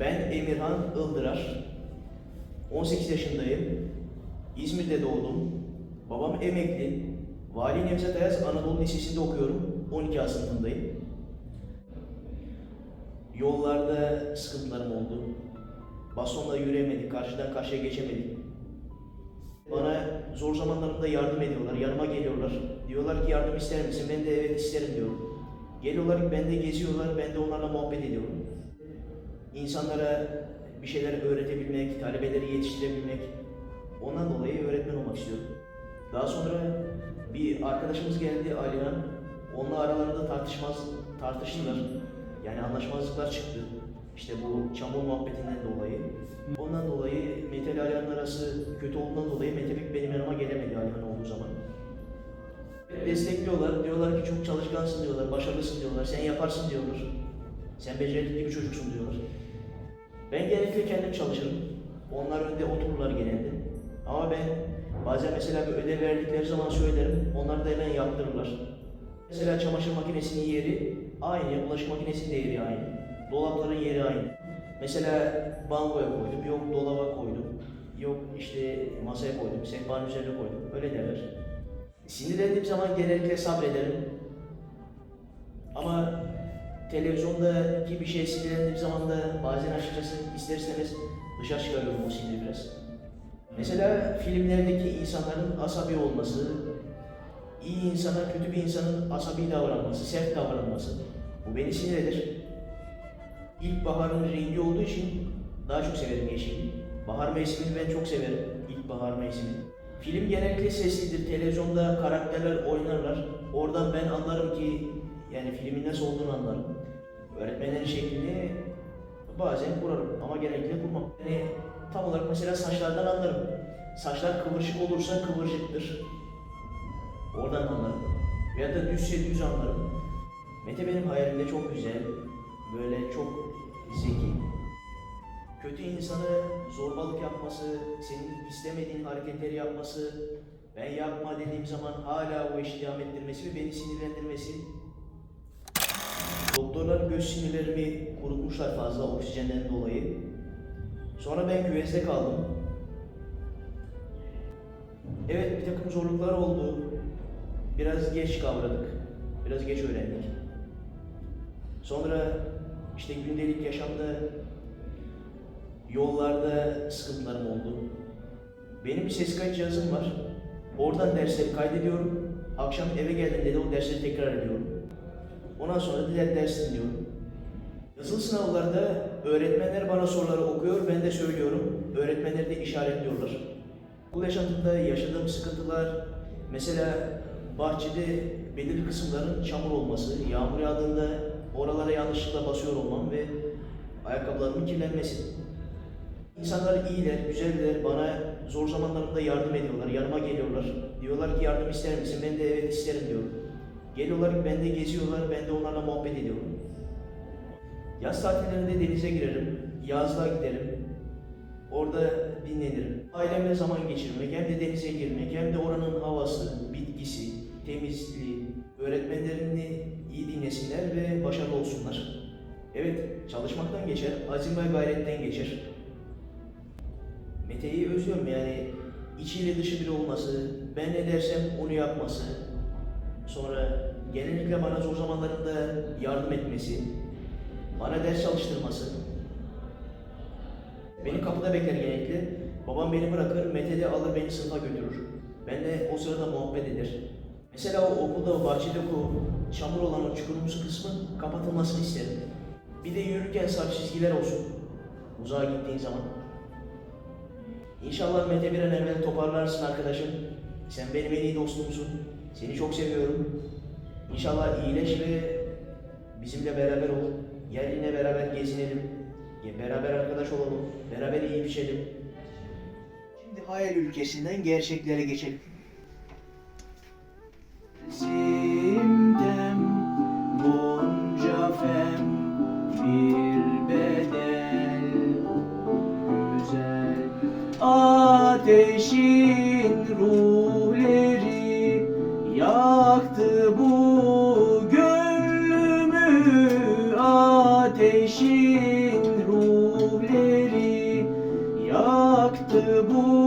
Ben Emirhan Ildırar. 18 yaşındayım. İzmir'de doğdum. Babam emekli. Vali Nevzat Ayaz Anadolu Lisesi'nde okuyorum. 12 sınıfındayım. Yollarda sıkıntılarım oldu. Bastonla yürüyemedik, karşıdan karşıya geçemedik. Bana zor zamanlarımda yardım ediyorlar, yanıma geliyorlar. Diyorlar ki yardım ister misin? Ben de evet isterim diyorum. Geliyorlar, bende geziyorlar, ben de onlarla muhabbet ediyorum. İnsanlara bir şeyler öğretebilmek, talebeleri yetiştirebilmek, ondan dolayı öğretmen olmak istiyorum. Daha sonra bir arkadaşımız geldi Alihan. Onunla aralarında tartışmaz, tartıştılar. Yani anlaşmazlıklar çıktı. İşte bu çamur muhabbetinden dolayı. Ondan dolayı Mete ile Alihan'ın arası kötü olduğundan dolayı Mete benim yanıma gelemedi Alihan olduğu zaman. Destekliyorlar. Diyorlar ki çok çalışkansın diyorlar, başarılısın diyorlar, sen yaparsın diyorlar. Sen becerikli bir çocuksun diyorlar. Ben genellikle kendim çalışırım. Onlar önde otururlar genelde. Ama ben bazen mesela bir ödev verdikleri zaman söylerim. Onlar da hemen yaptırırlar. Mesela çamaşır makinesinin yeri aynı, bulaşık makinesinin yeri aynı. Dolapların yeri aynı. Mesela bangoya koydum, yok dolaba koydum, yok işte masaya koydum, sehpanın üzerine koydum. Öyle derler. Sinirlendiğim zaman genellikle sabrederim. Ama televizyondaki bir şey sinirlendiğim zaman da bazen açıkçası ister dışarı çıkarıyorum o siniri biraz. Mesela filmlerdeki insanların asabi olması, iyi insana kötü bir insanın asabi davranması, sert davranması. Bu beni sinir eder. İlkbaharın rengi olduğu için daha çok severim yeşili. Bahar mevsimini ben çok severim. İlkbahar mevsimini. Film genellikle seslidir. Televizyonda karakterler oynarlar. Oradan ben anlarım ki yani filmin nasıl olduğunu anlarım. Öğretmenlerin şeklini bazen kurarım ama genellikle kurmam. Yani tam olarak mesela saçlardan anlarım. Saçlar kıvırcık olursa kıvırcıktır. Oradan anlarım. Veya da düzse düz anlarım. Mete benim hayalimde çok güzel, böyle çok zeki. Kötü insanı zorbalık yapması, senin istemediğin hareketleri yapması, ben yapma dediğim zaman hala o işi devam ettirmesi ve beni sinirlendirmesi. Doktorlar göz sinirlerimi kurutmuşlar fazla oksijenden dolayı. Sonra ben küvezde kaldım. Evet bir takım zorluklar oldu. Biraz geç kavradık. Biraz geç öğrendik. Sonra işte gündelik yaşamda yollarda sıkıntılarım oldu. Benim bir ses kayıt cihazım var. Oradan dersleri kaydediyorum. Akşam eve geldiğimde de o dersleri tekrar ediyorum. Ondan sonra diğer ders dinliyorum. Yazılı sınavlarda öğretmenler bana soruları okuyor, ben de söylüyorum. Öğretmenler de işaretliyorlar. Bu yaşantımda yaşadığım sıkıntılar, mesela bahçede belirli kısımların çamur olması, yağmur yağdığında oralara yanlışlıkla basıyor olmam ve ayakkabılarımın kirlenmesi. İnsanlar iyiler, güzeller, bana zor zamanlarımda yardım ediyorlar, yanıma geliyorlar. Diyorlar ki yardım ister misin? Ben de evet isterim diyorum. Geliyorlar, bende geziyorlar, ben de onlarla muhabbet ediyorum. Yaz tatillerinde denize girerim, yazlığa giderim. Orada dinlenirim. Ailemle zaman geçirmek, hem de denize girmek, hem de oranın havası, bitkisi, temizliği, öğretmenlerini iyi dinlesinler ve başarılı olsunlar. Evet, çalışmaktan geçer, azim ve gayretten geçer. Mete'yi özlüyorum yani içiyle dışı bir olması, ben ne dersem onu yapması, sonra genellikle bana zor zamanlarımda yardım etmesi, bana ders çalıştırması. Beni kapıda bekler genellikle. Babam beni bırakır, Mete de alır beni sınıfa götürür. Ben de o sırada muhabbet eder. Mesela o okulda, o bahçedeki o çamur olan o çukurumsu kısmın kapatılmasını isterim. Bir de yürürken sarı çizgiler olsun. Uzağa gittiğin zaman. İnşallah Mete bir an evvel toparlarsın arkadaşım. Sen benim en iyi dostumsun. Seni çok seviyorum. İnşallah iyileş ve bizimle beraber ol. Gel yine beraber gezinelim. Beraber arkadaş olalım. Beraber iyi içelim. Şimdi hayal ülkesinden gerçeklere geçelim. Zimdem bunca fem bir bedel güzel ateşi 是不